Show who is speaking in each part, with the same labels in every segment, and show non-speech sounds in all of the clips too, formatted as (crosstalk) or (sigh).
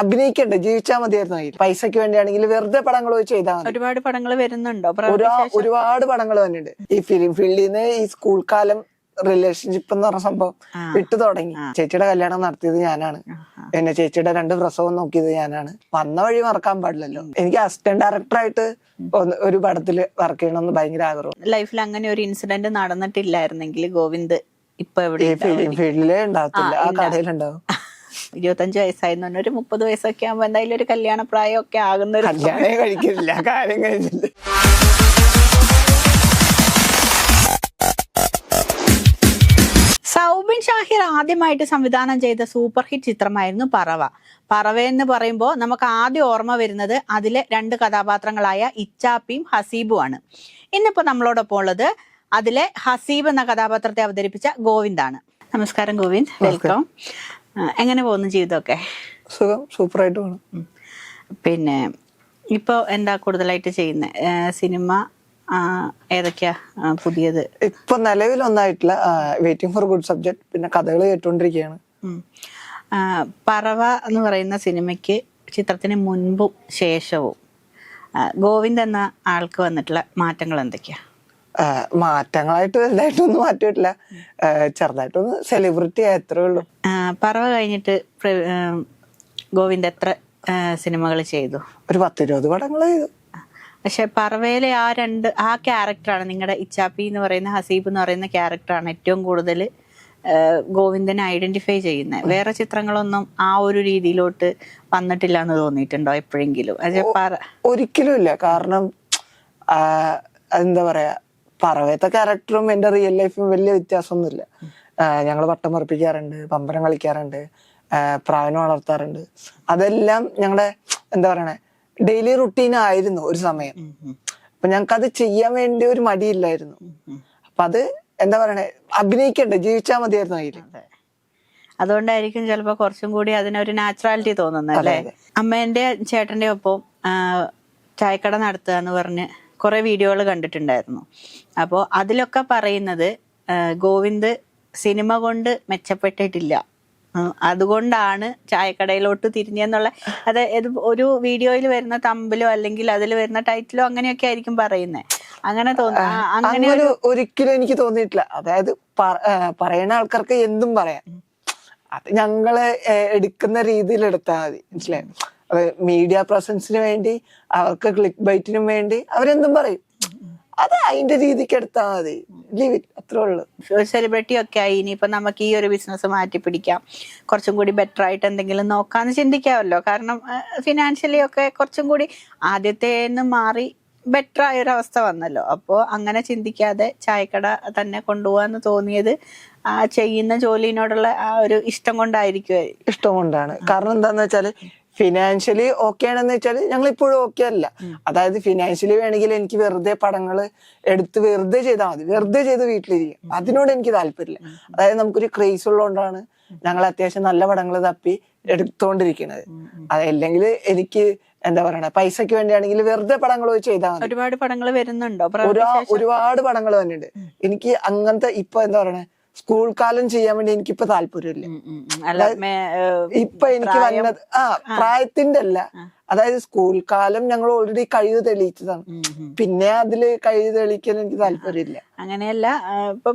Speaker 1: അഭിനയിക്കണ്ടേ? ജീവിച്ചാൽ മതിയായിരുന്നു അതിൽ പൈസക്ക് വേണ്ടിയാണെങ്കിൽ വെറുതെ പടങ്ങൾ ചെയ്താൽ മതി.
Speaker 2: ഒരുപാട് പടങ്ങൾ വരുന്നുണ്ടോ?
Speaker 1: ഒരുപാട് പടങ്ങൾ വന്നിട്ടുണ്ട്. ഈ ഫിലിം ഫീൽഡിൽ നിന്ന് ഈ സ്കൂൾ കാലം റിലേഷൻഷിപ്പ് എന്ന് പറഞ്ഞ സംഭവം. വിട്ടു തുടങ്ങി. ചേച്ചിയുടെ കല്യാണം നടത്തിയത് ഞാനാണ്.
Speaker 2: എന്നെ
Speaker 1: പിന്നെ ചേച്ചിയുടെ രണ്ട് പ്രസവം നോക്കിയത് ഞാനാണ്. വന്ന വഴി മറക്കാൻ പാടില്ലല്ലോ. എനിക്ക് അസിസ്റ്റന്റ് ഡയറക്ടറായിട്ട് ഒരു പടത്തിൽ വർക്ക് ചെയ്യണമെന്ന് ഭയങ്കര ആഗ്രഹം.
Speaker 2: ലൈഫിൽ അങ്ങനെ ഒരു ഇൻസിഡന്റ് നടന്നിട്ടില്ലായിരുന്നെങ്കിൽ ഗോവിന്ദ് ഇപ്പൊ
Speaker 1: ഫീൽഡിലേ ഉണ്ടാവത്തില്ല.
Speaker 2: ആ,
Speaker 1: ആ കടയിലുണ്ടാവും (laughs)
Speaker 2: ഇരുപത്തഞ്ച് വയസ്സായിരുന്നു. ഒരു മുപ്പത് വയസ്സൊക്കെ ആകുമ്പോ എന്തായാലും ഒരു കല്യാണ പ്രായമൊക്കെ ആകുന്ന ഒരു
Speaker 1: കല്യാണേ കഴിക്കുന്നില്ല. കാര്യം കഴിഞ്ഞില്ല
Speaker 2: സൗബിൻ ഷാഹിർ ആദ്യമായിട്ട് സംവിധാനം ചെയ്ത സൂപ്പർ ഹിറ്റ് ചിത്രമായിരുന്നു പറവ. പറവ എന്ന് പറയുമ്പോൾ നമുക്ക് ആദ്യം ഓർമ്മ വരുന്നത് അതിലെ രണ്ട് കഥാപാത്രങ്ങളായ ഇച്ചാപ്പിയും ഹസീബുമാണ്. ഇന്നിപ്പോ നമ്മളോടൊപ്പം ഉള്ളത് അതിലെ ഹസീബ് എന്ന കഥാപാത്രത്തെ അവതരിപ്പിച്ച ഗോവിന്ദാണ്. നമസ്കാരം ഗോവിന്ദ്. വെൽക്കം. എങ്ങനെ പോകുന്നു ജീവിതമൊക്കെ?
Speaker 1: സുഖം. സൂപ്പറായിട്ട് പോകണം
Speaker 2: പിന്നെ ഇപ്പോൾ എന്താ കൂടുതലായിട്ട് ചെയ്യുന്നത് സിനിമ ഏതൊക്കെയാ പുതിയത്?
Speaker 1: ഇപ്പൊ നിലവിലൊന്നായിട്ടില്ല. വെയിറ്റിംഗ് ഫോർ ഗുഡ് സബ്ജക്ട് പിന്നെ കഥകൾ കേട്ടോണ്ടിരിക്കുകയാണ്
Speaker 2: പറവ എന്ന് പറയുന്ന സിനിമയ്ക്ക് ചിത്രത്തിന് മുൻപും ശേഷവും ഗോവിന്ദ് എന്ന ആൾക്ക് വന്നിട്ടുള്ള മാറ്റങ്ങൾ എന്തൊക്കെയാ?
Speaker 1: മാറ്റങ്ങളായിട്ട് വലുതായിട്ടൊന്നും മാറ്റിയിട്ടില്ല. ചെറുതായിട്ടൊന്ന് സെലിബ്രിറ്റി ആയത്രേ ഉള്ളൂ.
Speaker 2: പറവ കഴിഞ്ഞിട്ട് ഗോവിന്ദ് എത്ര സിനിമകൾ ചെയ്തു?
Speaker 1: ഒരു പത്തിരുപത് പടങ്ങൾ ചെയ്തു.
Speaker 2: പക്ഷെ പറവയിലെ ആ രണ്ട് ആ ക്യാരക്ടറാണ് നിങ്ങളുടെ ഇച്ചാപ്പി എന്ന് പറയുന്ന ഹസീബ് എന്ന് പറയുന്ന ക്യാരക്ടറാണ് ഏറ്റവും കൂടുതൽ ഗോവിന്ദനെ ഐഡന്റിഫൈ ചെയ്യുന്നത്. വേറെ ചിത്രങ്ങളൊന്നും ആ ഒരു രീതിയിലോട്ട് വന്നിട്ടില്ല എന്ന് തോന്നിയിട്ടുണ്ടോ എപ്പോഴെങ്കിലും?
Speaker 1: ഒരിക്കലും ഇല്ല. കാരണം എന്താ പറയാ പറവയത്തെ ക്യാരക്ടറും എന്റെ റിയൽ ലൈഫും വലിയ വ്യത്യാസമൊന്നുമില്ല. ഞങ്ങൾ വട്ടം പറപ്പിക്കാറുണ്ട് പമ്പരം കളിക്കാറുണ്ട് പ്രാവിനെ വളർത്താറുണ്ട്. അതെല്ലാം ഞങ്ങളുടെ എന്താ പറയണേ ഡെയിലി റുട്ടീൻ ആയിരുന്നു ഒരു സമയം. അപ്പൊ ഞങ്ങൾക്ക് അത് ചെയ്യാൻ വേണ്ടി ഒരു മടിയില്ലായിരുന്നു. അപ്പൊ അത് എന്താ പറയണേ അഭിനയിക്കണ്ടേ ജീവിച്ചാൽ മതിയായിരുന്നു അതിൽ
Speaker 2: അതെ. അതുകൊണ്ടായിരിക്കും ചിലപ്പോ കുറച്ചും കൂടി അതിനൊരു നാച്ചുറാലിറ്റി തോന്നുന്നത് അല്ലേ. അമ്മേന്റെ ചേട്ടന്റെ ഒപ്പം ചായക്കട നടത്തുക എന്ന് പറഞ്ഞ് കുറെ വീഡിയോകൾ കണ്ടിട്ടുണ്ടായിരുന്നു. അപ്പോൾ അതിലൊക്കെ പറയുന്നത് ഗോവിന്ദ് സിനിമ കൊണ്ട് മെച്ചപ്പെട്ടിട്ടില്ല. അതുകൊണ്ടാണ് ചായക്കടയിലോട്ട് തിരിഞ്ഞെന്നുള്ള അത് ഒരു വീഡിയോയിൽ വരുന്ന തമ്പിലോ അല്ലെങ്കിൽ അതിൽ വരുന്ന ടൈറ്റിലോ അങ്ങനെയൊക്കെ ആയിരിക്കും പറയുന്നത് അങ്ങനെ തോന്നുന്നു അങ്ങനെ
Speaker 1: ഒരു ഒരിക്കലും എനിക്ക് തോന്നിയിട്ടില്ല. അതായത് പറയുന്ന ആൾക്കാർക്ക് എന്തും പറയാം. അത് ഞങ്ങൾ എടുക്കുന്ന രീതിയിൽ എടുത്താൽ മതി. മനസ്സിലായോ? മീഡിയ പ്രസൻസിന് വേണ്ടി അവർക്ക് ക്ലിക്ക് ബൈറ്റിനും വേണ്ടി അവരെന്തും പറയും. അത് അതിന്റെ രീതിക്ക് എടുത്താൽ മതി. ലീവ് ഇറ്റ് അത്രേ ഉള്ളൂ.
Speaker 2: സെലിബ്രിറ്റി ഒക്കെ ആയി ഇനിയിപ്പോ നമുക്ക് ഈ ഒരു ബിസിനസ് മാറ്റി പിടിക്കാം. കുറച്ചും കൂടി ബെറ്റർ ആയിട്ട് എന്തെങ്കിലും നോക്കാന്ന് ചിന്തിക്കാമല്ലോ. കാരണം ഫിനാൻഷ്യലി ഒക്കെ കുറച്ചും കൂടി ആദ്യത്തേന്ന് മാറി ബെറ്റർ ആയ ഒരു അവസ്ഥ വന്നല്ലോ. അപ്പോൾ അങ്ങനെ ചിന്തിക്കാതെ ചായക്കട തന്നെ കൊണ്ടുപോകാന്ന് തോന്നിയത് ആ ചെയ്യുന്ന ജോലിനോടുള്ള ആ ഒരു ഇഷ്ടം കൊണ്ടായിരിക്കും
Speaker 1: ഇഷ്ടം കൊണ്ടാണ്. കാരണം എന്താന്ന് വെച്ചാൽ ഫിനാൻഷ്യലി ഓക്കെ ആണെന്ന് വെച്ചാൽ ഞങ്ങൾ ഇപ്പോഴും ഓക്കെ അല്ല അതായത് ഫിനാൻഷ്യലി വേണമെങ്കിൽ എനിക്ക് വെറുതെ പടങ്ങൾ എടുത്ത് വെറുതെ ചെയ്താൽ മതി. വെറുതെ ചെയ്ത് വീട്ടിലിരിക്കും. അതിനോട് എനിക്ക് താല്പര്യമില്ല. അതായത് നമുക്കൊരു ക്രേസ് ഉള്ളതുകൊണ്ടാണ് ഞങ്ങൾ അത്യാവശ്യം നല്ല പടങ്ങൾ തപ്പി എടുത്തോണ്ടിരിക്കുന്നത്. അതല്ലെങ്കിൽ എനിക്ക് എന്താ പറയണേ പൈസക്ക് വേണ്ടിയാണെങ്കിൽ വെറുതെ പടങ്ങൾ പോയി ചെയ്താൽ മതി.
Speaker 2: ഒരുപാട് പടങ്ങൾ വരുന്നുണ്ടോ?
Speaker 1: ഒരുപാട് പടങ്ങൾ വന്നിട്ടുണ്ട്. എനിക്ക് അങ്ങനത്തെ ഇപ്പൊ എന്താ പറയണേ സ്കൂൾ കാലം ചെയ്യാൻ വേണ്ടി എനിക്കിപ്പോ താല്പര്യമില്ല. ഇപ്പൊ എനിക്ക് വന്നത് ആ പ്രായത്തിന്റെ അല്ല. അതായത് സ്കൂൾ കാലം ഞങ്ങൾ ഓൾറെഡി കഴിവ് തെളിയിച്ചതാണ്. പിന്നെ അതിൽ കഴിവ് തെളിയിക്കാൻ എനിക്ക് താല്പര്യമില്ല.
Speaker 2: അങ്ങനെയല്ല ഇപ്പൊ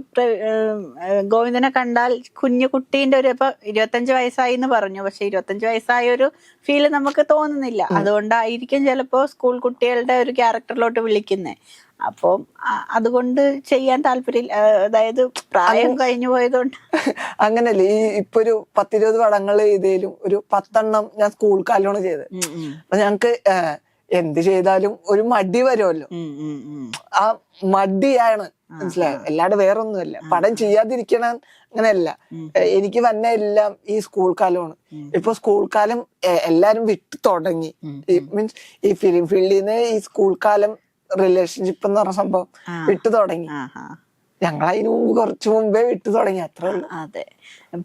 Speaker 2: ഗോവിന്ദനെ കണ്ടാൽ കുഞ്ഞു കുട്ടീന്റെ ഒരു ഇപ്പൊ ഇരുപത്തഞ്ച് വയസ്സായി എന്ന് പറഞ്ഞു. പക്ഷെ ഇരുപത്തഞ്ച് വയസ്സായ ഒരു ഫീൽ നമുക്ക് തോന്നുന്നില്ല. അതുകൊണ്ടായിരിക്കും ചിലപ്പോ സ്കൂൾ കുട്ടികളുടെ ഒരു ക്യാരക്ടറിലോട്ട് വിളിക്കുന്നേ. അപ്പം അതുകൊണ്ട് ചെയ്യാൻ താല്പര്യം അതായത് പ്രായം കഴിഞ്ഞു പോയതുകൊണ്ട്. (laughs)
Speaker 1: അങ്ങനല്ലേ. ഈ ഇപ്പൊ ഒരു പത്തിരുപത് പടങ്ങൾ ചെയ്തേലും ഒരു പത്തെണ്ണം ഞാൻ സ്കൂൾ കാലമാണ് ചെയ്തത്
Speaker 2: ഉം, ഉം,
Speaker 1: അപ്പൊ ഞങ്ങക്ക് എന്ത് ചെയ്താലും ഒരു മടി വരുമല്ലോ. ആ മടിയാണ്. മനസ്സിലായോ? അല്ലാണ്ട് വേറൊന്നുമല്ല. പടം ചെയ്യാതിരിക്കണ അങ്ങനെയല്ല. എനിക്ക് വന്ന എല്ലാം ഈ സ്കൂൾ കാലമാണ്. ഇപ്പൊ സ്കൂൾ കാലം എല്ലാരും വിട്ടു തുടങ്ങി. മീൻസ് ഈ ഫിലിം ഫീൽഡിൽ നിന്ന് ഈ സ്കൂൾ കാലം റിലേഷൻഷിപ്പ് എന്ന് പറഞ്ഞ സംഭവം വിട്ടു തുടങ്ങി. ഞങ്ങൾ അതിന് മുമ്പ് കുറച്ചു മുമ്പേ വിട്ടു തുടങ്ങി അത്ര
Speaker 2: അതെ.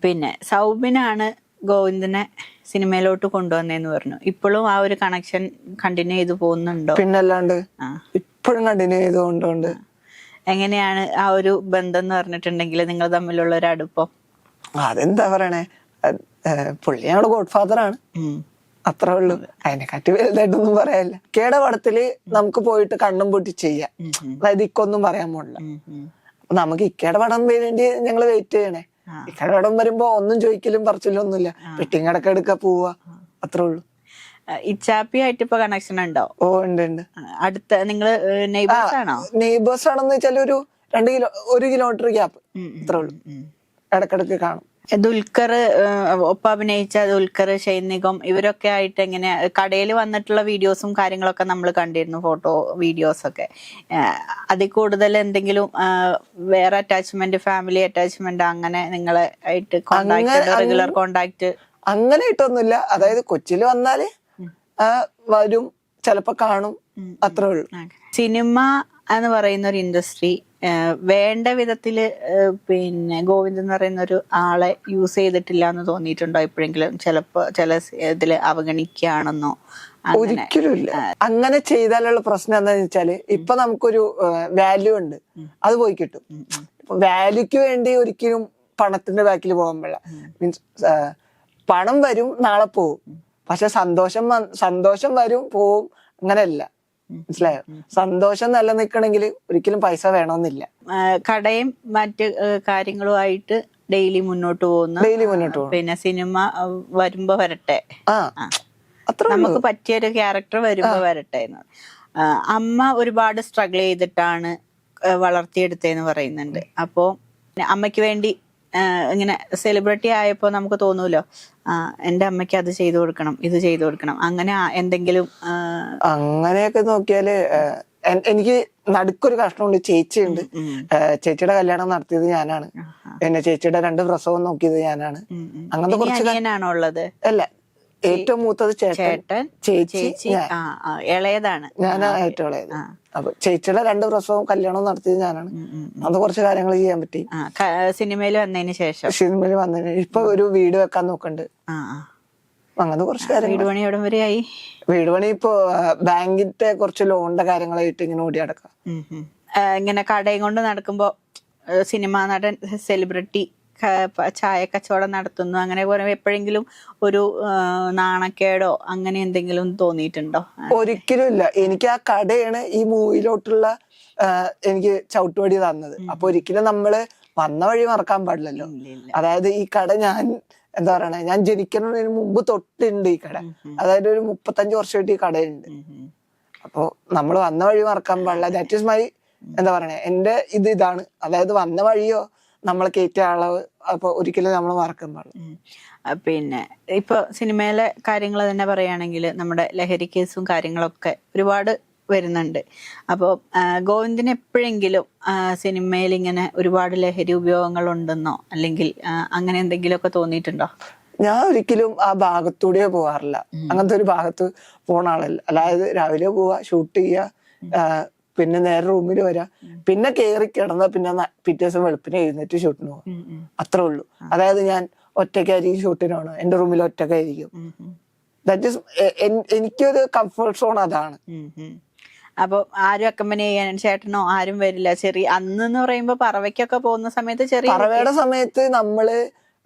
Speaker 2: പിന്നെ സൗബിനാണ് ഗോവിന്ദനെ സിനിമയിലോട്ട് കൊണ്ടുവന്നേന്ന് പറഞ്ഞു. ഇപ്പോഴും ആ ഒരു കണക്ഷൻ കണ്ടിന്യൂ ചെയ്തു പോകുന്നുണ്ടോ?
Speaker 1: പിന്നല്ലാണ്ട് ഇപ്പോഴും കണ്ടിന്യൂ ചെയ്തുകൊണ്ടുണ്ട്
Speaker 2: എങ്ങനെയാണ് ആ ഒരു ബന്ധം എന്ന് പറഞ്ഞിട്ടുണ്ടെങ്കിൽ നിങ്ങൾ തമ്മിലുള്ള ഒരു അടുപ്പം?
Speaker 1: അതെന്താ പറയണേ? പുള്ളി ഞങ്ങളുടെ ഗോഡ് ഫാദർ ആണ്. അത്രേ ഉള്ളൂ. അതിനെക്കാട്ടി വലുതായിട്ടൊന്നും പറയാനില്ല. കേട പടത്തിൽ നമുക്ക് പോയിട്ട് കണ്ണും പൊട്ടി ചെയ്യാം. അതായത് ഇക്കൊന്നും പറയാൻ പോണില്ല. അപ്പൊ നമുക്ക് ഇക്കയുടെ പടം വേണ്ടി ഞങ്ങൾ വെയിറ്റ് ചെയ്യണേ.
Speaker 2: ഇക്കേടപടം
Speaker 1: ഇക്കയുടെ പടം വരുമ്പോ ഒന്നും ചോദിക്കലും പറച്ചിലും ഒന്നുമില്ല. വെട്ടിങ് അടക്കം എടുക്ക പോവാ. അത്രേ ഉള്ളൂ.
Speaker 2: ആ, ഇച്ചാപ്പി ആയിട്ട് ഇപ്പൊ കണക്ഷൻ ഉണ്ടോ?
Speaker 1: ഓ ഉണ്ട് ഉണ്ട്.
Speaker 2: അടുത്ത നിങ്ങൾ നെയ്ബേഴ്സ് ആണോ?
Speaker 1: നെയ്ബേഴ്സ് ആണെന്ന് വെച്ചാൽ ഒരു രണ്ട് കിലോ ഒരു കിലോമീറ്റർ ഗ്യാപ്പ്. ഇത്രേ ഉള്ളൂ. ഇടക്കിടക്ക് കാണും.
Speaker 2: ദുൽഖർ ഒപ്പം അഭിനയിച്ച ദുൽഖർ ഷൈനികം ഇവരൊക്കെ ആയിട്ട് എങ്ങനെ കടയിൽ വന്നിട്ടുള്ള വീഡിയോസും കാര്യങ്ങളൊക്കെ നമ്മൾ കണ്ടിരുന്നു ഫോട്ടോ വീഡിയോസ് ഒക്കെ അതിൽ കൂടുതൽ എന്തെങ്കിലും വേറെ അറ്റാച്ച്മെന്റ് ഫാമിലി അറ്റാച്ച്മെന്റ് അങ്ങനെ നിങ്ങളെ ആയിട്ട് കോണ്ടാക്ട് റെഗുലർ കോണ്ടാക്ട്
Speaker 1: അങ്ങനെ ഇട്ടൊന്നുമില്ല. അതായത് കൊച്ചിയിൽ വന്നാൽ വരും. ചിലപ്പോ കാണും. അത്രേ ഉള്ളൂ.
Speaker 2: സിനിമ എന്ന് പറയുന്ന ഒരു ഇൻഡസ്ട്രി വേണ്ട വിധത്തിൽ പിന്നെ ഗോവിന്ദ് എന്ന് പറയുന്ന ഒരു ആളെ യൂസ് ചെയ്തിട്ടില്ല എന്ന് തോന്നിയിട്ടുണ്ടോ എപ്പോഴെങ്കിലും? ചിലപ്പോ ചില ഇതിൽ അവഗണിക്കുകയാണെന്നോ?
Speaker 1: ഒരിക്കലും അങ്ങനെ ചെയ്താലുള്ള പ്രശ്നം എന്താണെന്ന് വെച്ചാൽ ഇപ്പൊ നമുക്കൊരു വാല്യൂ ഉണ്ട്. അത് പോയി കിട്ടും. വാല്യൂക്ക് വേണ്ടി ഒരിക്കലും പണത്തിന്റെ ബാക്കിൽ പോകാൻ പാടില്ല. മീൻസ് പണം വരും നാളെ പോവും. പക്ഷെ സന്തോഷം സന്തോഷം വരും പോവും അങ്ങനെയല്ല. മനസ്സിലായോ? സന്തോഷം നിലനിൽക്കണമെങ്കിൽ ഒരിക്കലും പൈസ വേണമെന്നില്ല.
Speaker 2: കടയും മറ്റ് കാര്യങ്ങളുമായിട്ട് ഡെയിലി മുന്നോട്ട് പോകുന്നു
Speaker 1: ഡെയിലി മുന്നോട്ട് പോകും.
Speaker 2: പിന്നെ സിനിമ വരുമ്പോ വരട്ടെ.
Speaker 1: അത്ര
Speaker 2: നമുക്ക് പറ്റിയ ഒരു ക്യാരക്ടർ വരുമ്പോ വരട്ടെ എന്ന്. അമ്മ ഒരുപാട് സ്ട്രഗിൾ ചെയ്തിട്ടാണ് വളർത്തിയെടുത്തേന്ന് പറയുന്നുണ്ട്. അപ്പോ അമ്മയ്ക്ക് വേണ്ടി ഇങ്ങനെ സെലിബ്രിറ്റി ആയപ്പോൾ നമുക്ക് തോന്നൂലോ? ആ എന്റെ അമ്മയ്ക്ക് അത് ചെയ്തു കൊടുക്കണം ഇത് ചെയ്തു കൊടുക്കണം. അങ്ങനെ എന്തെങ്കിലും
Speaker 1: അങ്ങനെയൊക്കെ നോക്കിയാൽ എനിക്ക് നടുക്കൊരു കഷ്ണമുണ്ട്. ചേച്ചിയുണ്ട്. ചേച്ചിയുടെ കല്യാണം നടത്തിയത് ഞാനാണ്. പിന്നെ ചേച്ചിയുടെ രണ്ട് പ്രസവം നോക്കിയത് ഞാനാണ്. അങ്ങനത്തെ കുറച്ച് അല്ല ഏറ്റവും മൂത്തത് ചേട്ടൻ. ചേച്ചി
Speaker 2: ഇളയതാണ്.
Speaker 1: ഞാനാ ഏറ്റവും ഇളയത്. അപ്പൊ ചേച്ചിയുടെ രണ്ട് പ്രസവവും കല്യാണവും നടത്തിയത് ഞാനാണ്. അത് കുറച്ച് കാര്യങ്ങൾ ചെയ്യാൻ പറ്റി.
Speaker 2: സിനിമയിൽ വന്നതിന് ശേഷം.
Speaker 1: സിനിമയിൽ വന്നതിന് ഇപ്പൊ ഒരു വീട് വെക്കാൻ നോക്കണ്ട് അങ്ങനെ കുറച്ച് കാര്യങ്ങൾ.
Speaker 2: വീട് പണി എവിടം വരെയായി
Speaker 1: വീട് പണി ഇപ്പൊ ബാങ്കിന്റെ കുറച്ച് ലോണിന്റെ കാര്യങ്ങളായിട്ട് ഇങ്ങനെ ഓടി.
Speaker 2: ആ, ഇങ്ങനെ കടയും കൊണ്ട് നടക്കുമ്പോ സിനിമാ നടൻ സെലിബ്രിറ്റി ചായ കച്ചവടം നടത്തുന്നു. അങ്ങനെ പോലെ എപ്പോഴെങ്കിലും ഒരു നാണക്കേടോ അങ്ങനെ എന്തെങ്കിലും തോന്നിയിട്ടുണ്ടോ?
Speaker 1: ഒരിക്കലും ഇല്ല. എനിക്ക് ആ കടയാണ് ഈ മൂവിയിലോട്ടുള്ള എനിക്ക് ചവിട്ടുപടി തന്നത്. അപ്പൊ ഒരിക്കലും നമ്മൾ വന്ന വഴി മറക്കാൻ പാടില്ലല്ലോ. അതായത് ഈ കട ഞാൻ എന്താ പറയണേ ഞാൻ ജനിക്കുന്നതിന് മുമ്പ് തൊട്ടുണ്ട് ഈ കട. അതായത് ഒരു മുപ്പത്തഞ്ച് വർഷമായിട്ട് ഈ കടയുണ്ട്. അപ്പോ നമ്മൾ വന്ന വഴി മറക്കാൻ പാടില്ല. ദാറ്റ് ഈസ് മൈ എന്താ പറയണേ എന്റെ ഇത് ഇതാണ്. അതായത് വന്ന വഴിയോ നമ്മളെ കയറ്റിയ അളവ് അപ്പൊ ഒരിക്കലും നമ്മൾ മറക്കാൻ പാടില്ല
Speaker 2: പിന്നെ ഇപ്പൊ സിനിമയിലെ കാര്യങ്ങൾ തന്നെ പറയുകയാണെങ്കിൽ നമ്മുടെ ലഹരി കേസും കാര്യങ്ങളൊക്കെ ഒരുപാട് വരുന്നുണ്ട്. അപ്പോൾ ഗോവിന്ദിന് എപ്പോഴെങ്കിലും സിനിമയിൽ ഇങ്ങനെ ഒരുപാട് ലഹരി ഉപയോഗങ്ങൾ ഉണ്ടെന്നോ അല്ലെങ്കിൽ അങ്ങനെ എന്തെങ്കിലുമൊക്കെ തോന്നിയിട്ടുണ്ടോ?
Speaker 1: ഞാൻ ഒരിക്കലും ആ ഭാഗത്തൂടെ പോകാറില്ല അങ്ങനത്തെ ഒരു ഭാഗത്ത് പോണ ആളല്ല. അതായത് രാവിലെ പോവാ ഷൂട്ട് ചെയ്യുക പിന്നെ നേരെ റൂമിൽ വരാ. പിന്നെ കയറി കിടന്ന പിന്നെ പിറ്റേ ദിവസം വെളുപ്പിനെ എഴുന്നേറ്റ് ഷൂട്ടിന് പോകും അത്രേ ഉള്ളൂ. അതായത് ഞാൻ ഒറ്റയ്ക്കായിരിക്കും ഷൂട്ടിനാണ് എന്റെ റൂമിൽ ഒറ്റയ്ക്കായിരിക്കും.
Speaker 2: ഉം,
Speaker 1: ദാറ്റ് ഇസ് എനിക്കൊരു കംഫർട്ട് സോൺ അതാണ്.
Speaker 2: അപ്പൊ ആരും അക്കമ്പനി ചെയ്യാൻ ചേട്ടനോ ആരും വരില്ല. ചെറിയ അന്ന് എന്ന് പറയുമ്പോ പറവയ്ക്കൊക്കെ പോകുന്ന സമയത്ത് ചെറിയ
Speaker 1: പറവയുടെ സമയത്ത് നമ്മൾ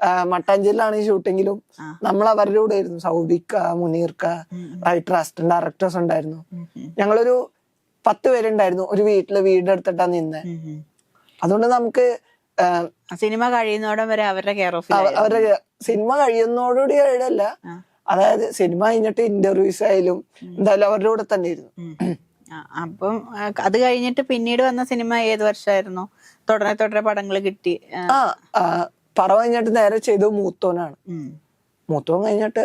Speaker 1: മട്ടാഞ്ചേരിലാണ് മട്ടാഞ്ചേരിയിലാണ് ഈ ഷൂട്ടെങ്കിലും നമ്മൾ അവരുടെ കൂടെ ആയിരുന്നു. സൗബിക്ക മുനീർക്ക റൈറ്റർ അസിസ്റ്റന്റ് ഡയറക്ടേഴ്സ് ഉണ്ടായിരുന്നു. ഞങ്ങളൊരു പത്ത് പേരുണ്ടായിരുന്നു. ഒരു വീട്ടിൽ വീടെടുത്തിട്ടാ നിന്നെ. അതുകൊണ്ട് നമുക്ക്
Speaker 2: സിനിമ കഴിയുന്നോടം വരെ അവരുടെ കെയർ ഓഫ്
Speaker 1: അവരുടെ സിനിമ കഴിയുന്നോടുകൂടി കഴിയല്ല അതായത് സിനിമ കഴിഞ്ഞിട്ട് ഇന്റർവ്യൂസ് ആയാലും എന്തായാലും അവരുടെ കൂടെ തന്നെ ഇരുന്നു
Speaker 2: അപ്പം അത് കഴിഞ്ഞിട്ട് പിന്നീട് വന്ന സിനിമ ഏത് വർഷമായിരുന്നു തുടരെ തുടരെ പടങ്ങൾ കിട്ടി. ആ,
Speaker 1: ആ, കഴിഞ്ഞിട്ട് നേരെ ചെയ്തു മൂത്തോനാണ്. മൂത്തോൻ കഴിഞ്ഞിട്ട്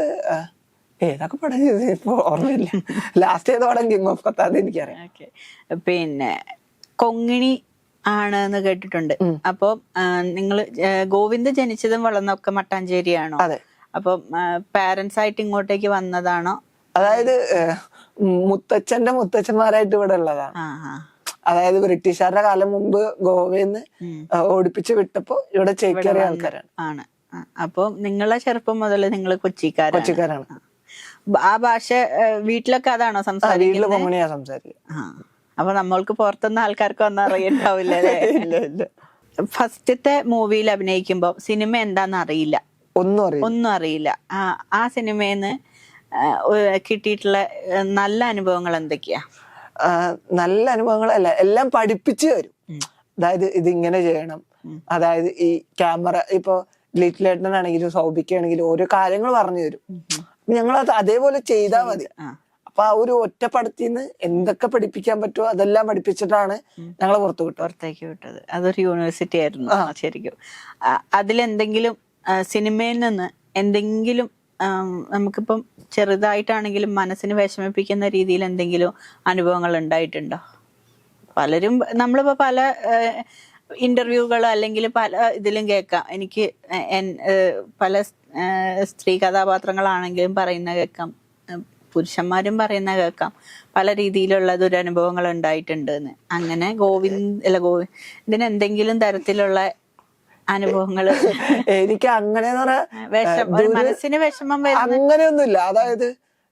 Speaker 1: ഏതൊക്കെ പടം ചെയ്ത് ഇപ്പൊ ഓർമ്മയില്ല. ലാസ്റ്റ് ചെയ്ത പടം? കിങ് ഓഫ് കത്താതെ എനിക്കറിയാം.
Speaker 2: ഓക്കെ പിന്നെ കൊങ്ങിണി ആണ് എന്ന് കേട്ടിട്ടുണ്ട് അപ്പൊ നിങ്ങൾ ഗോവിന്ദ് ജനിച്ചതും വളർന്നൊക്കെ മട്ടാഞ്ചേരിയാണോ?
Speaker 1: അതെ.
Speaker 2: അപ്പൊ പാരന്റ്സ് ആയിട്ട് ഇങ്ങോട്ടേക്ക് വന്നതാണോ?
Speaker 1: അതായത് മുത്തച്ഛന്റെ മുത്തച്ഛന്മാരായിട്ട് ഇവിടെ ഉള്ളതാണ്. അതായത് ബ്രിട്ടീഷുകാരുടെ കാലം മുമ്പ് ഗോവയിൽ
Speaker 2: നിന്ന്
Speaker 1: ഓടിപ്പിച്ച് വിട്ടപ്പോ ഇവിടെ ചേക്കേറിയ ആൾക്കാരാണ്.
Speaker 2: ആണ്. അപ്പൊ നിങ്ങളെ ചെറുപ്പം മുതൽ നിങ്ങൾ കൊച്ചിക്കാരാണ്.
Speaker 1: കൊച്ചിക്കാരാണ്.
Speaker 2: ആ. ഭാഷ വീട്ടിലൊക്കെ അതാണോ സംസാരിക്കുന്നത്?
Speaker 1: സംസാരിക്കുക
Speaker 2: അപ്പൊ നമ്മൾക്ക് പുറത്തുനിന്ന് ആൾക്കാർക്ക് ഒന്നും അറിയണ്ടാവില്ല (laughs) ഫസ്റ്റത്തെ മൂവിയിൽ അഭിനയിക്കുമ്പോ സിനിമ എന്താന്ന് അറിയില്ല.
Speaker 1: ഒന്നും അറിയില്ല.
Speaker 2: ഒന്നും അറിയില്ല. ആ ഒ- കിട്ടിയിട്ടുള്ള നല്ല അനുഭവങ്ങൾ എന്തൊക്കെയാ?
Speaker 1: നല്ല അനുഭവങ്ങളല്ല എല്ലാം പഠിപ്പിച്ചു തരും. അതായത് ഇതിങ്ങനെ ചെയ്യണം. അതായത് ഈ ക്യാമറ ഇപ്പൊ ലിറ്റിലേട്ടനാണെങ്കിലും സൗഭിക്കാണെങ്കിലും ഓരോ കാര്യങ്ങൾ പറഞ്ഞു തരും. ഞങ്ങൾ അത് അതേപോലെ ചെയ്താൽ മതി. അപ്പൊ ആ ഒരു ഒറ്റ പടത്തിന്ന് എന്തൊക്കെ പഠിപ്പിക്കാൻ പറ്റുമോ അതെല്ലാം പഠിപ്പിച്ചിട്ടാണ് ഞങ്ങൾ പുറത്തു വിട്ടത്.
Speaker 2: പുറത്തേക്ക് വിട്ടത്. അതൊരു യൂണിവേഴ്സിറ്റി ആയിരുന്നു ശരിക്കും. അതിലെന്തെങ്കിലും സിനിമയിൽ നിന്ന് എന്തെങ്കിലും നമുക്കിപ്പം ചെറുതായിട്ടാണെങ്കിലും മനസ്സിന് വിഷമിപ്പിക്കുന്ന രീതിയിൽ എന്തെങ്കിലും അനുഭവങ്ങൾ ഉണ്ടായിട്ടുണ്ടോ? പലരും നമ്മളിപ്പോ പല ഇന്റർവ്യൂകൾ അല്ലെങ്കിൽ പല ഇതിലും കേൾക്കാം. എനിക്ക് പല സ്ത്രീ കഥാപാത്രങ്ങളാണെങ്കിലും പറയുന്ന കേൾക്കാം. പുരുഷന്മാരും പറയുന്ന കേൾക്കാം. പല രീതിയിലുള്ള ദുരനുഭവങ്ങൾ ഉണ്ടായിട്ടുണ്ട് എന്ന് അങ്ങനെ ഗോവിന്ദ് അല്ല ഗോവിന്ദിന് എന്തെങ്കിലും തരത്തിലുള്ള അനുഭവങ്ങൾ (laughs)
Speaker 1: എനിക്ക് അങ്ങനെ
Speaker 2: മനസ്സിന് വിഷമം
Speaker 1: അങ്ങനെയൊന്നുമില്ല. അതായത്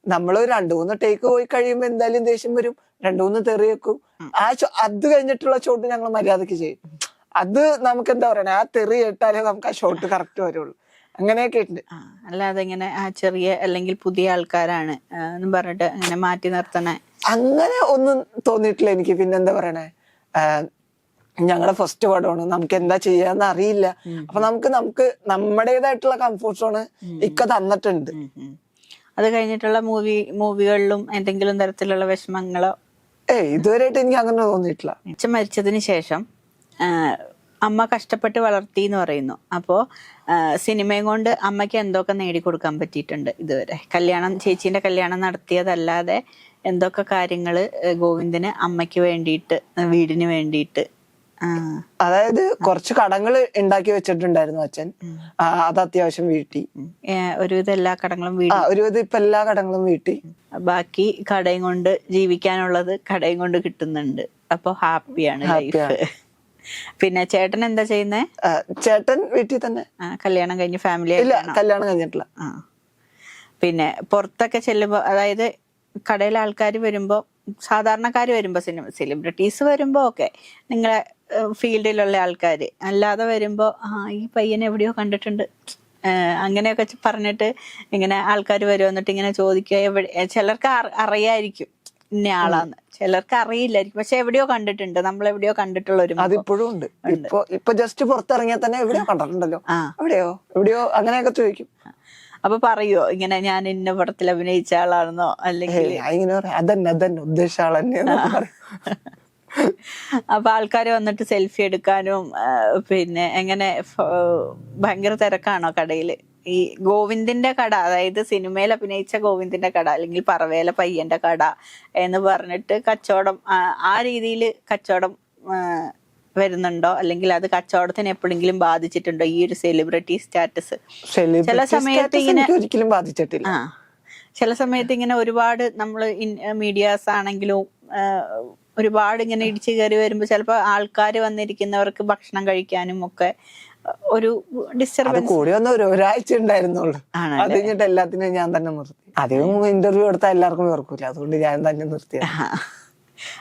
Speaker 1: നമ്മൾ രണ്ടു മൂന്ന് ടേക്ക് പോയി കഴിയുമ്പോ എന്തായാലും ദേഷ്യം വരും. രണ്ടു മൂന്ന് തെറിയേക്കും. ആ അത് കഴിഞ്ഞിട്ടുള്ള ചോട്ട് ഞങ്ങൾ മര്യാദയ്ക്ക് ചെയ്യും. അത് നമുക്ക് എന്താ പറയണേ ആ തെറി കേട്ടാലേ നമുക്ക് ആ ഷോട്ട് കറക്റ്റ് വരുള്ളൂ. അങ്ങനെയൊക്കെ ഉണ്ട്
Speaker 2: അല്ലാതെ ഇങ്ങനെ ആ ചെറിയ അല്ലെങ്കിൽ പുതിയ ആൾക്കാരാണ് എന്നും പറഞ്ഞിട്ട് അങ്ങനെ മാറ്റി നിർത്തണേ.
Speaker 1: അങ്ങനെ ഒന്നും തോന്നിയിട്ടില്ല എനിക്ക്. പിന്നെന്താ പറയണേ? ഞങ്ങളുടെ ഫസ്റ്റ് പടമാണ് നമുക്ക് എന്താ ചെയ്യാന്ന് അറിയില്ല. അപ്പൊ നമുക്ക് നമുക്ക് നമ്മുടേതായിട്ടുള്ള കംഫോർട്ട് സോണ് ഇക്ക തന്നിട്ടുണ്ട്.
Speaker 2: അത് കഴിഞ്ഞിട്ടുള്ള മൂവി മൂവികളിലും എന്തെങ്കിലും തരത്തിലുള്ള വിഷമങ്ങളോ?
Speaker 1: ഏയ് ഇതുവരെയായിട്ട് എനിക്ക് അങ്ങനെ തോന്നിയിട്ടില്ല.
Speaker 2: അച്ഛൻ മരിച്ചതിന് ശേഷം അമ്മ കഷ്ടപ്പെട്ട് വളർത്തി എന്ന് പറയുന്നു അപ്പോൾ സിനിമയും കൊണ്ട് അമ്മയ്ക്ക് എന്തൊക്കെ നേടിക്കൊടുക്കാൻ പറ്റിയിട്ടുണ്ട് ഇതുവരെ? കല്യാണം ചേച്ചീന്റെ കല്യാണം നടത്തിയതല്ലാതെ എന്തൊക്കെ കാര്യങ്ങൾ ഗോവിന്ദന് അമ്മയ്ക്ക് വേണ്ടിയിട്ട് വീടിന് വേണ്ടിയിട്ട്?
Speaker 1: അതായത് കുറച്ച് കടങ്ങൾ ഉണ്ടാക്കി വെച്ചിട്ടുണ്ടായിരുന്നു അച്ഛൻ. അത് അത്യാവശ്യം വീട്ടി.
Speaker 2: ഒരുവിധം എല്ലാ കടങ്ങളും വീട്
Speaker 1: ആ ഒരുവിധം ഇപ്പൊ എല്ലാ കടങ്ങളും വീട്ടി.
Speaker 2: ബാക്കി കടയും കൊണ്ട് ജീവിക്കാനുള്ളത് കടയും കൊണ്ട് കിട്ടുന്നുണ്ട്. അപ്പൊ ഹാപ്പിയാണ്. ലൈഫ്. പിന്നെ ചേട്ടൻ എന്താ ചെയ്യുന്നേ?
Speaker 1: ചേട്ടൻ വീട്ടിൽ തന്നെ.
Speaker 2: കല്യാണം കഴിഞ്ഞ് ഫാമിലി
Speaker 1: ഇല്ല കല്യാണം കഴിഞ്ഞിട്ടില്ല.
Speaker 2: പിന്നെ പുറത്തൊക്കെ ചെല്ലുമ്പോൾ അതായത് കടയിലെ ആൾക്കാർ വരുമ്പോൾ സാധാരണക്കാർ വരുമ്പോൾ സിനിമ സെലിബ്രിറ്റീസ് വരുമ്പോൾ ഒക്കെ നിങ്ങളെ ഫീൽഡിലുള്ള ആൾക്കാർ അല്ലാതെ വരുമ്പോൾ ആ ഈ പയ്യനെ എവിടെയോ കണ്ടിട്ടുണ്ട്. അങ്ങനെയൊക്കെ പറഞ്ഞിട്ട് ഇങ്ങനെ ആൾക്കാർ വരും എന്നിട്ട് ഇങ്ങനെ ചോദിക്കുക. എവിടെ ചിലർക്ക് അറിയായിരിക്കും. ഇന്ന ആളാന്ന് ചിലർക്ക് അറിയില്ലായിരിക്കും പക്ഷെ എവിടെയോ കണ്ടിട്ടുണ്ട്. നമ്മൾ എവിടെയോ കണ്ടിട്ടുള്ള ഒരു.
Speaker 1: അതിപ്പോഴും ഉണ്ട്. ഇപ്പൊ ഇപ്പൊ ജസ്റ്റ് പുറത്തിറങ്ങിയാൽ തന്നെ എവിടെയോ കണ്ടിട്ടുണ്ടല്ലോ. എവിടെയോ എവിടെയോ? അങ്ങനെയൊക്കെ ചോദിക്കും.
Speaker 2: അപ്പൊ പറയോ ഇങ്ങനെ ഞാൻ ഇന്ന പടത്തിൽ അഭിനയിച്ച ആളാണെന്നോ അല്ലെങ്കിൽ
Speaker 1: ഇങ്ങനെ അതന്നെ അതന്നെ. ഉദ്ദേശിച്ച.
Speaker 2: അപ്പൊ ആൾക്കാർ വന്നിട്ട് സെൽഫി എടുക്കാനും പിന്നെ എങ്ങനെ ഭയങ്കര തിരക്കാണോ കടയിൽ? ഈ ഗോവിന്ദിന്റെ കട അതായത് സിനിമയിൽ അഭിനയിച്ച ഗോവിന്ദിന്റെ കട അല്ലെങ്കിൽ പറവേല പയ്യന്റെ കട എന്ന് പറഞ്ഞിട്ട് കച്ചവടം ആ, രീതിയിൽ കച്ചവടം വരുന്നുണ്ടോ? അല്ലെങ്കിൽ അത് കച്ചവടത്തിന് എപ്പോഴെങ്കിലും ബാധിച്ചിട്ടുണ്ടോ? ഈ ഒരു സെലിബ്രിറ്റി സ്റ്റാറ്റസ് ചില സമയത്ത് ഇങ്ങനെ-
Speaker 1: ഒരിക്കലും ബാധിച്ചിട്ടില്ല.
Speaker 2: ചില സമയത്ത് ഇങ്ങനെ ഒരുപാട് നമ്മൾ മീഡിയാസ് ആണെങ്കിലും ഒരുപാട് ഇങ്ങനെ ഇടിച്ചു കയറി വരുമ്പോൾ ചിലപ്പോൾ ആൾക്കാർ വന്നിരിക്കുന്നവർക്ക് ഭക്ഷണം കഴിക്കാനും ഒക്കെ ഒരു ഡിസ്റ്റർബൻസ്
Speaker 1: കൂടി വന്ന ഒരു ഒരാഴ്ച ഉണ്ടായിരുന്നുള്ളൂ? അത് കഴിഞ്ഞിട്ട് എല്ലാത്തിനും ഞാൻ തന്നെ നിർത്തി. അധികം ഇന്റർവ്യൂ എടുത്താൽ എല്ലാവർക്കും വെറുക്കൂല. അതുകൊണ്ട് ഞാൻ തന്നെ നിർത്തി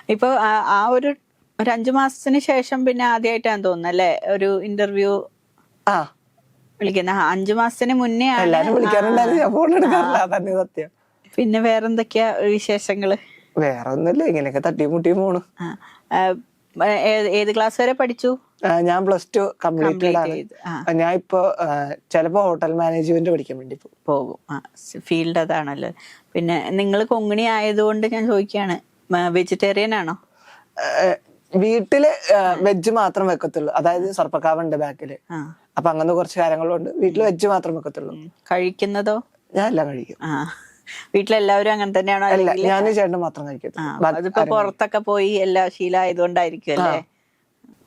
Speaker 2: ഇപ്പൊ ആ- ഒരു ഒരു അഞ്ചു മാസത്തിന് ശേഷം പിന്നെ ആദ്യമായിട്ടാണ് തോന്നുന്നു അല്ലേ? ഒരു ഇന്റർവ്യൂ
Speaker 1: ആ.
Speaker 2: വിളിക്കുന്ന. അഞ്ചു മാസത്തിന് മുന്നേ
Speaker 1: എല്ലാരും വിളിക്കാറുണ്ടായിരുന്നു. ഫോൺ എടുക്കാറില്ല. തന്നെ സത്യം.
Speaker 2: പിന്നെ വേറെന്തൊക്കെയാ വിശേഷങ്ങൾ?
Speaker 1: വേറെ ഒന്നുമില്ല ഇങ്ങനെയൊക്കെ തട്ടിയും മുട്ടിയും പോണു.
Speaker 2: ഏത് ക്ലാസ് വരെ പഠിച്ചു?
Speaker 1: ഞാൻ പ്ലസ് ടു കംപ്ലീറ്റഡ് ആണ്. ഞാൻ ഇപ്പൊ ചിലപ്പോ ഹോട്ടൽ മാനേജ്മെന്റ് പഠിക്കാൻ വേണ്ടി പോകും.
Speaker 2: ഫീൽഡ് അതാണല്ലോ. പിന്നെ നിങ്ങൾ കൊങ്ങിണി ആയതുകൊണ്ട് ഞാൻ ചോദിക്കുകയാണ് വെജിറ്റേറിയൻ ആണോ?
Speaker 1: വീട്ടിൽ വെജ് മാത്രം വെക്കത്തുള്ളൂ. അതായത് സർപ്പക്കാവുണ്ട്
Speaker 2: ബാക്കിൽ.
Speaker 1: അപ്പൊ അങ്ങനത്തെ കുറച്ച് കാര്യങ്ങളുണ്ട്. വീട്ടിൽ വെജ് മാത്രം വെക്കത്തുള്ളൂ.
Speaker 2: കഴിക്കുന്നതോ?
Speaker 1: ഞാൻ എല്ലാം കഴിക്കും.
Speaker 2: വീട്ടിലെല്ലാവരും അങ്ങനെ തന്നെയാണോ
Speaker 1: ഞാൻ ചേട്ടൻ മാത്രം കഴിക്കത്തു
Speaker 2: ആ. അതിപ്പോ പുറത്തൊക്കെ പോയി എല്ലാ ശീലമായതുകൊണ്ടായിരിക്കും അല്ലേ?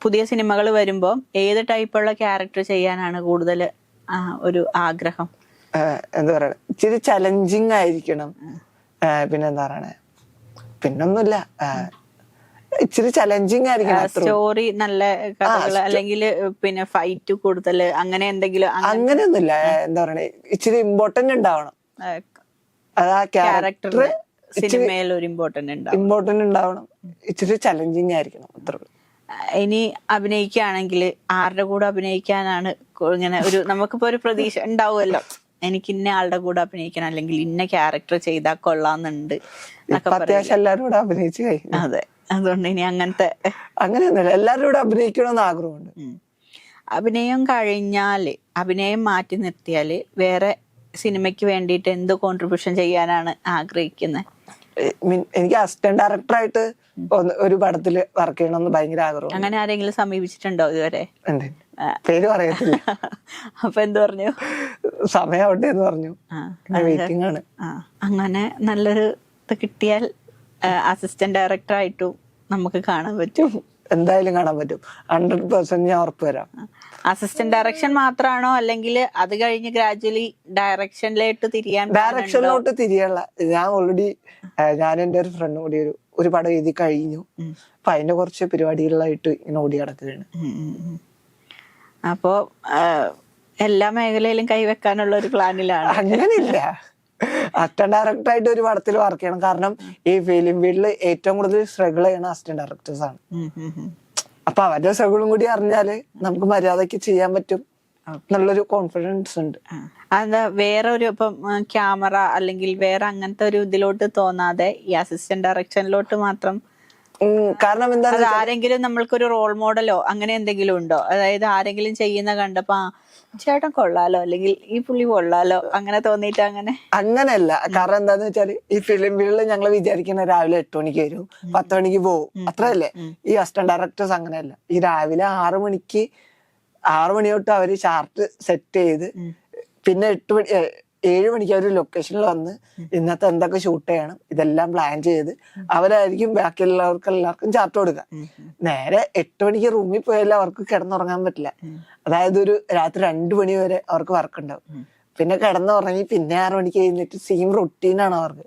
Speaker 2: പുതിയ സിനിമകൾ വരുമ്പോ ഏത് ടൈപ്പുള്ള ക്യാരക്ടർ ചെയ്യാനാണ് കൂടുതൽ ഒരു ആഗ്രഹം?
Speaker 1: എന്താ പറയണ? ഇച്ചിരി ചലഞ്ചിങ് ആയിരിക്കണം. പിന്നെന്താ പറയണേ? പിന്നൊന്നുമില്ല. ഇച്ചിരി ചലഞ്ചിങ് ആയിരിക്കണം
Speaker 2: സ്റ്റോറി നല്ല കഥകൾ അല്ലെങ്കിൽ പിന്നെ ഫൈറ്റ് കൂടുതൽ അങ്ങനെ എന്തെങ്കിലും അങ്ങ-
Speaker 1: അങ്ങനെയൊന്നുമില്ല. എന്താ പറയണേ? ഇച്ചിരി ഇമ്പോർട്ടന്റ് ഉണ്ടാവണം. അത് ആ
Speaker 2: ക്യാരക്ടർ സിനിമയിൽ ഒരു ഇമ്പോർട്ടന്റ്
Speaker 1: ഇമ്പോർട്ടന്റ് ഉണ്ടാവണം. ഇച്ചിരി ചലഞ്ചിങ് ആയിരിക്കണം അത്രേ
Speaker 2: ഇനി അഭിനയിക്കുകയാണെങ്കിൽ ആരുടെ കൂടെ അഭിനയിക്കാനാണ് ഇങ്ങനെ ഒരു നമുക്കിപ്പോ ഒരു പ്രതീക്ഷ ഉണ്ടാവുമല്ലോ. എനിക്ക് ഇന്ന ആളുടെ കൂടെ അഭിനയിക്കണം അല്ലെങ്കിൽ ഇന്ന ക്യാരക്ടർ ചെയ്താൽ കൊള്ളാന്നുണ്ട്
Speaker 1: അത്യാവശ്യം എല്ലാവരും കൂടെ അഭിനയിച്ച് കഴിഞ്ഞു.
Speaker 2: അതെ. അതുകൊണ്ട് ഇനി അങ്ങനത്തെ
Speaker 1: അങ്ങനെയൊന്നുമില്ല എല്ലാവരും കൂടെ അഭിനയിക്കണമെന്ന് ആഗ്രഹമുണ്ട്.
Speaker 2: അഭിനയം കഴിഞ്ഞാൽ അഭിനയം മാറ്റി നിർത്തിയാൽ വേറെ സിനിമയ്ക്ക് വേണ്ടിയിട്ട് എന്ത് കോൺട്രിബ്യൂഷൻ ചെയ്യാനാണ് ആഗ്രഹിക്കുന്നത്
Speaker 1: മീൻ- എനിക്ക് അസിസ്റ്റന്റ് ഡയറക്ടറായിട്ട് ഒരു പടത്തിൽ വർക്ക് ചെയ്യണമെന്ന് ഭയങ്കര ആഗ്രഹം
Speaker 2: അങ്ങനെ ആരെങ്കിലും സമീപിച്ചിട്ടുണ്ടോ ഇതുവരെ?
Speaker 1: ഉണ്ട് പേര് പറയത്തില്ല. (laughs)
Speaker 2: അപ്പൊ എന്ത് പറഞ്ഞു?
Speaker 1: സമയാവട്ടെ എന്ന് പറഞ്ഞു. വെയിറ്റിംഗ് ആണ്.
Speaker 2: അങ്ങനെ നല്ലൊരു ഇത് കിട്ടിയാൽ അസിസ്റ്റന്റ് ഡയറക്ടർ ആയിട്ടും നമുക്ക് കാണാൻ പറ്റും.
Speaker 1: എന്തായാലും കാണാൻ പറ്റും. ഹൺഡ്രഡ് പെർസെന്റ് ഞാൻ ഉറപ്പ് വരാം.
Speaker 2: അസിസ്റ്റന്റ് ഡയറക്ഷൻ മാത്രമാണോ അല്ലെങ്കിൽ അത് കഴിഞ്ഞ് ഗ്രാജുവലി ഡയറക്ഷനിലോട്ട് തിരിയാൻ?
Speaker 1: ഡയറക്ഷനിലോട്ട് തിരിയുള്ള ഞാൻ ഓൾറെഡി ഞാൻ എന്റെ ഒരു ഫ്രണ്ട് കൂടി ഒരു ഒരു പടം എഴുതി കഴിഞ്ഞു. അപ്പൊ അതിന്റെ കുറച്ച് പരിപാടികളിലായിട്ട് ഇങ്ങനെ ഓടി
Speaker 2: ഉം. അപ്പോ എല്ലാ മേഖലയിലും കൈവെക്കാനുള്ള ഒരു പ്ലാനിലാണ്
Speaker 1: അങ്ങനെയില്ല. അസിസ്റ്റന്റ് ഡയറക്ടറായിട്ട് ഒരു പടത്തിൽ വർക്ക് ചെയ്യണം. കാരണം ഈ ഫിലിം ഫീൽഡിൽ ഏറ്റവും കൂടുതൽ സ്ട്രഗിൾ ചെയ്യണ അസിസ്റ്റന്റ് ഡയറക്ടേഴ്സ് ആണ്. അപ്പൊ അവരുടെ സ്ട്രഗിളും കൂടി അറിഞ്ഞാൽ നമുക്ക് മര്യാദയ്ക്ക് ചെയ്യാൻ പറ്റും നല്ലൊരു കോൺഫിഡൻസ് ഉണ്ട്.
Speaker 2: അത് വേറെ ഒരു ഇപ്പം ക്യാമറ അല്ലെങ്കിൽ വേറെ അങ്ങനത്തെ ഒരു ഇതിലോട്ട് തോന്നാതെ ഈ അസിസ്റ്റന്റ് ഡയറക്ഷനിലോട്ട് മാത്രം
Speaker 1: കാരണം എന്താ
Speaker 2: ആരെങ്കിലും നമ്മൾക്കൊരു റോൾ മോഡലോ അങ്ങനെ എന്തെങ്കിലും ഉണ്ടോ? അതായത് ആരെങ്കിലും ചെയ്യുന്ന കണ്ടപ്പോ ചേട്ടൻ കൊള്ളാലോ അല്ലെങ്കിൽ ഈ പുള്ളി കൊള്ളാലോ അങ്ങനെ തോന്നിട്ട് അങ്ങനെ?
Speaker 1: അങ്ങനെയല്ല. കാരണം എന്താന്ന് വെച്ചാൽ ഈ ഫിലിം ഫീൽഡിൽ ഞങ്ങൾ വിചാരിക്കുന്ന രാവിലെ എട്ട് മണിക്ക് വരും പത്ത് മണിക്ക് പോകും അത്രയല്ലേ? ഈ അസിസ്റ്റന്റ് ഡയറക്ടേഴ്സ് അങ്ങനെയല്ല. ഈ രാവിലെ ആറു മണിക്ക് ആറു മണി തൊട്ട് അവർ ചാർട്ട് സെറ്റ് ചെയ്ത് പിന്നെ എട്ട് മണി ഏഴ് മണിക്ക് അവർ ലൊക്കേഷനിൽ വന്ന് ഇന്നത്തെ എന്തൊക്കെ ഷൂട്ട് ചെയ്യണം ഇതെല്ലാം പ്ലാൻ ചെയ്ത് അവരായിരിക്കും ബാക്കിയുള്ളവർക്ക് എല്ലാവർക്കും ചാർട്ട് കൊടുക്കുക. നേരെ എട്ട് മണിക്ക് റൂമിൽ പോയാലും അവർക്ക് കിടന്നുറങ്ങാൻ പറ്റില്ല. അതായത് ഒരു രാത്രി രണ്ടു മണി വരെ അവർക്ക് വർക്ക് ഉണ്ടാവും. പിന്നെ കിടന്നുറങ്ങി പിന്നെ ആറു മണിക്ക് കഴിഞ്ഞിട്ട് സെയിം റൊട്ടീനാണ് അവർക്ക്.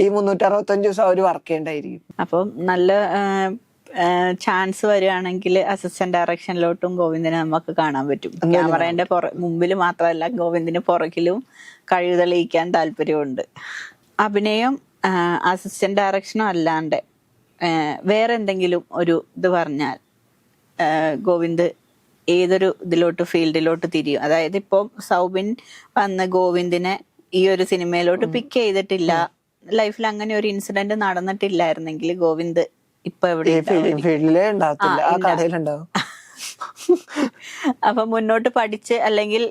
Speaker 1: ഈ മുന്നൂറ്റി അറുപത്തഞ്ച് ദിവസം അവർ വർക്ക് ചെയ്യേണ്ടായിരിക്കും.
Speaker 2: അപ്പം നല്ല ചാൻസ് വരികയാണെങ്കിൽ അസിസ്റ്റന്റ് ഡയറക്ഷനിലോട്ടും ഗോവിന്ദനെ നമുക്ക് കാണാൻ പറ്റും. ക്യാമറേന്റെ പുറ മുമ്പിൽ മാത്രമല്ല ഗോവിന്ദിന് പുറകിലും കഴിവ് തെളിയിക്കാൻ താല്പര്യമുണ്ട്. അഭിനയം അസിസ്റ്റന്റ് ഡയറക്ഷനും അല്ലാണ്ട് വേറെ എന്തെങ്കിലും ഒരു ഇത് പറഞ്ഞാൽ ഗോവിന്ദ് ഏതൊരു ഇതിലോട്ട് ഫീൽഡിലോട്ട് തിരിയും. അതായത് ഇപ്പോൾ സൗബിൻ വന്ന് ഗോവിന്ദിനെ ഈ ഒരു സിനിമയിലോട്ട് പിക്ക് ചെയ്തിട്ടില്ല. ലൈഫിൽ അങ്ങനെ ഒരു ഇൻസിഡന്റ് നടന്നിട്ടില്ലായിരുന്നെങ്കിൽ ഗോവിന്ദ് ഇപ്പൊ എവിടെ
Speaker 1: ഫീൽഡിലേ ആ കടയിലുണ്ടാവും (laughs)
Speaker 2: അപ്പൊ മുന്നോട്ട് പഠിച്ച് അല്ലെങ്കിൽ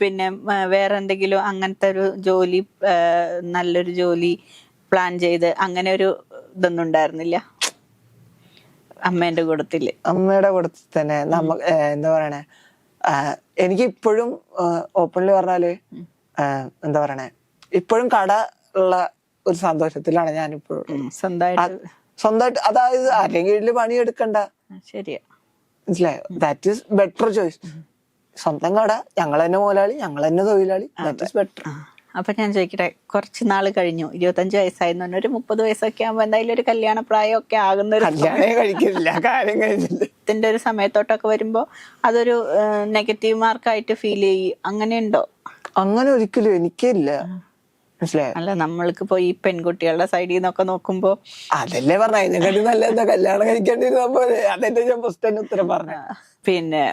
Speaker 2: പിന്നെ വേറെ എന്തെങ്കിലും അങ്ങനത്തെ ഒരു ജോലി നല്ലൊരു ജോലി പ്ലാൻ ചെയ്ത് അങ്ങനെ ഒരു ഇതൊന്നും ഉണ്ടായിരുന്നില്ല. അമ്മേന്റെ കൂടത്തിൽ.
Speaker 1: അമ്മയുടെ കൂടത്തിൽ തന്നെ നമ്മ എന്താ പറയണേ? എനിക്ക് ഇപ്പോഴും ഓപ്പൺലി പറഞ്ഞാൽ എന്താ പറയണേ? ഇപ്പോഴും കട ഉള്ള ഒരു സന്തോഷത്തിലാണ്
Speaker 2: ഞാനിപ്പോഴും സ്വന്തമായിട്ട്
Speaker 1: സ്വന്തമായിട്ട് അതായത് ആരെങ്കിലും കീഴിൽ പണിയെടുക്കണ്ട?
Speaker 2: ശരിയാ.
Speaker 1: മനസ്സിലായോ? ദാറ്റ് ഈസ് ബെറ്റർ ചോയ്സ് സ്വന്തം കട ഞങ്ങൾ തന്നെ മുതലാളി ഞങ്ങൾ തന്നെ തൊഴിലാളി. ദാറ്റ് ഈസ് ബെറ്റർ
Speaker 2: അപ്പൊ ഞാൻ ചോദിക്കട്ടെ കുറച്ച് നാൾ കഴിഞ്ഞു ഇരുപത്തഞ്ച് വയസ്സായിരുന്നു ഒരു മുപ്പത് വയസ്സൊക്കെ ആകുമ്പോ എന്തായാലും ഒരു കല്യാണ പ്രായമൊക്കെ ആകുന്ന ഒരു
Speaker 1: കല്യാണം കഴിക്കുന്നില്ല കാര്യം കഴിഞ്ഞില്ല
Speaker 2: ഒരു സമയത്തോട്ടൊക്കെ വരുമ്പോ അതൊരു നെഗറ്റീവ് മാർക്കായിട്ട് ഫീൽ ചെയ്യും. അങ്ങനെയുണ്ടോ?
Speaker 1: അങ്ങനെ ഒരിക്കലും എനിക്കില്ല. മനസ്സിലായോ?
Speaker 2: അല്ല നമ്മൾക്ക് ഇപ്പൊ ഈ പെൺകുട്ടികളുടെ സൈഡിൽ നിന്നൊക്കെ നോക്കുമ്പോ
Speaker 1: അതല്ലേ പറഞ്ഞ അതിനെക്കാട്ടി നല്ല എന്താ കല്യാണം കഴിക്കേണ്ടിരുന്ന പോലെ. അതല്ലേ ഞാൻ ഫസ്റ്റ് തന്നെ ഉത്തരം പറഞ്ഞ.
Speaker 2: പിന്നെ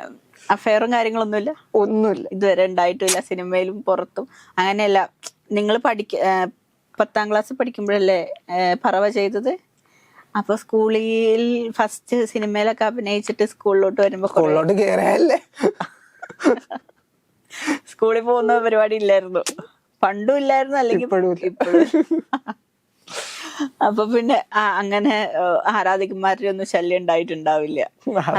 Speaker 2: അഫയറും കാര്യങ്ങളൊന്നുമില്ല?
Speaker 1: ഒന്നുമില്ല.
Speaker 2: ഇതുവരെ ഉണ്ടായിട്ടില്ല സിനിമയിലും പുറത്തും. അങ്ങനെയല്ല നിങ്ങൾ പഠിക്ക പത്താം ക്ലാസ് പഠിക്കുമ്പോഴല്ലേ പറവ ചെയ്തത്? അപ്പൊ സ്കൂളിൽ ഫസ്റ്റ് സിനിമയിലൊക്കെ അഭിനയിച്ചിട്ട് സ്കൂളിലോട്ട് വരുമ്പോ
Speaker 1: സ്കൂളിലോട്ട് കേറിയല്ലേ
Speaker 2: സ്കൂളിൽ പോകുന്ന പരിപാടി ഇല്ലായിരുന്നു. പണ്ടും ഇല്ലായിരുന്നു അല്ലെങ്കിൽ അപ്പൊ പിന്നെ അങ്ങനെ ആരാധകന്മാരുടെ ഒന്നും ശല്യം ഉണ്ടായിട്ടുണ്ടാവില്ല.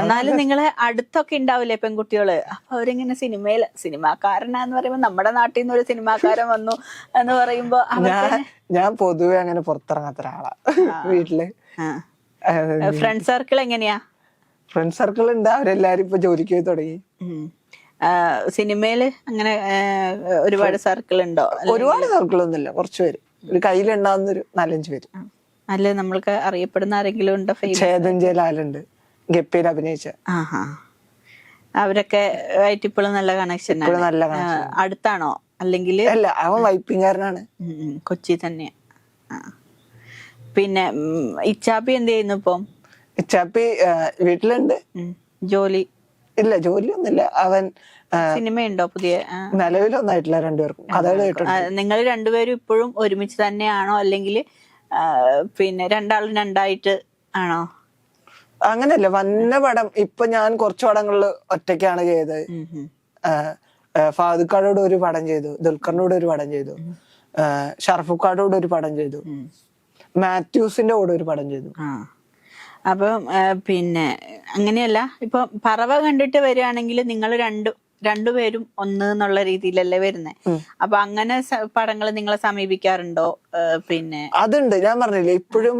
Speaker 2: എന്നാലും നിങ്ങളെ അടുത്തൊക്കെ ഉണ്ടാവില്ലേ പെൺകുട്ടികൾ? അപ്പൊ അവരിങ്ങനെ സിനിമയിൽ സിനിമാക്കാരനാന്ന് പറയുമ്പോ നമ്മുടെ നാട്ടിൽ നിന്ന് ഒരു സിനിമാക്കാരൻ വന്നു എന്ന് പറയുമ്പോ
Speaker 1: ഞാൻ പൊതുവെ അങ്ങനെ പുറത്തിറങ്ങാത്ത ഒരാളാ. വീട്ടിൽ.
Speaker 2: ഫ്രണ്ട് സർക്കിൾ എങ്ങനെയാ?
Speaker 1: ഫ്രണ്ട് സർക്കിൾ ഉണ്ട്. അവരെല്ലാരും ഇപ്പൊ ജോലിക്ക് പോയി തുടങ്ങി.
Speaker 2: സിനിമയിൽ അങ്ങനെ ഒരുപാട് സർക്കിൾ ഉണ്ടോ
Speaker 1: ഒരുപാട് സർക്കിൾ ഒന്നുമില്ല കുറച്ച് പേര്. ഒരു കയ്യിലുണ്ടാവുന്ന ഒരു നാലഞ്ച് പേര്.
Speaker 2: അല്ല നമ്മൾക്ക് അറിയപ്പെടുന്ന ആരെങ്കിലും ഉണ്ടോ
Speaker 1: ചേതൻ ജയലാലുണ്ട് ഗപ്പിയിൽ അഭിനയിച്ച.
Speaker 2: അവരൊക്കെ ആയിട്ട് ഇപ്പോഴും നല്ല കണക്ഷൻ
Speaker 1: നല്ല
Speaker 2: അടുത്താണോ? അല്ലെങ്കിൽ
Speaker 1: അല്ല അവൻ വൈപ്പിങ്കാരനാണ്
Speaker 2: കൊച്ചി തന്നെ. പിന്നെ ഇച്ചാപ്പി എന്ത് ചെയ്യുന്നു ഇപ്പം?
Speaker 1: ഇച്ചാപ്പി വീട്ടിലുണ്ട്.
Speaker 2: ജോലി?
Speaker 1: ഇല്ല ജോലിയൊന്നുമില്ല. അവൻ
Speaker 2: സിനിമയുണ്ടോ പുതിയ.
Speaker 1: നിലവിലൊന്നായിട്ടില്ല രണ്ടുപേർക്കും. കഥകൾ കേട്ടിട്ടുണ്ട്.
Speaker 2: നിങ്ങൾ രണ്ടുപേരും ഇപ്പോഴും ഒരുമിച്ച് തന്നെയാണോ? അല്ലെങ്കിൽ പിന്നെ രണ്ടാളും രണ്ടായിട്ട് ആണോ?
Speaker 1: അങ്ങനെയല്ല വന്ന പടം ഇപ്പൊ ഞാൻ കുറച്ച് പടങ്ങളിൽ ഒറ്റയ്ക്കാണ് ചെയ്തത്. ഫാദുക്കാടോട് ഒരു പടം ചെയ്തു ദുൽഖറിനോട് ഒരു പടം ചെയ്തു ഷർഫുക്കാടോട് ഒരു പടം ചെയ്തു മാത്യൂസിന്റെ കൂടെ ഒരു പടം ചെയ്തു.
Speaker 2: അപ്പം പിന്നെ അങ്ങനെയല്ല. ഇപ്പൊ പറവ കണ്ടിട്ട് വരികയാണെങ്കിൽ നിങ്ങൾ രണ്ടു രണ്ടുപേരും ഒന്ന് എന്നുള്ള രീതിയിലല്ലേ വരുന്നത് അപ്പൊ അങ്ങനെ പടങ്ങൾ നിങ്ങളെ സമീപിക്കാറുണ്ടോ? പിന്നെ
Speaker 1: അതുണ്ട്. ഞാൻ പറഞ്ഞില്ലേ ഇപ്പോഴും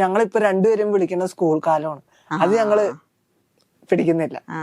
Speaker 1: ഞങ്ങളിപ്പോ രണ്ടുപേരും വിളിക്കുന്ന സ്കൂൾ കാലമാണ്. അത് ഞങ്ങൾ പിടിക്കുന്നില്ല.
Speaker 2: ആ.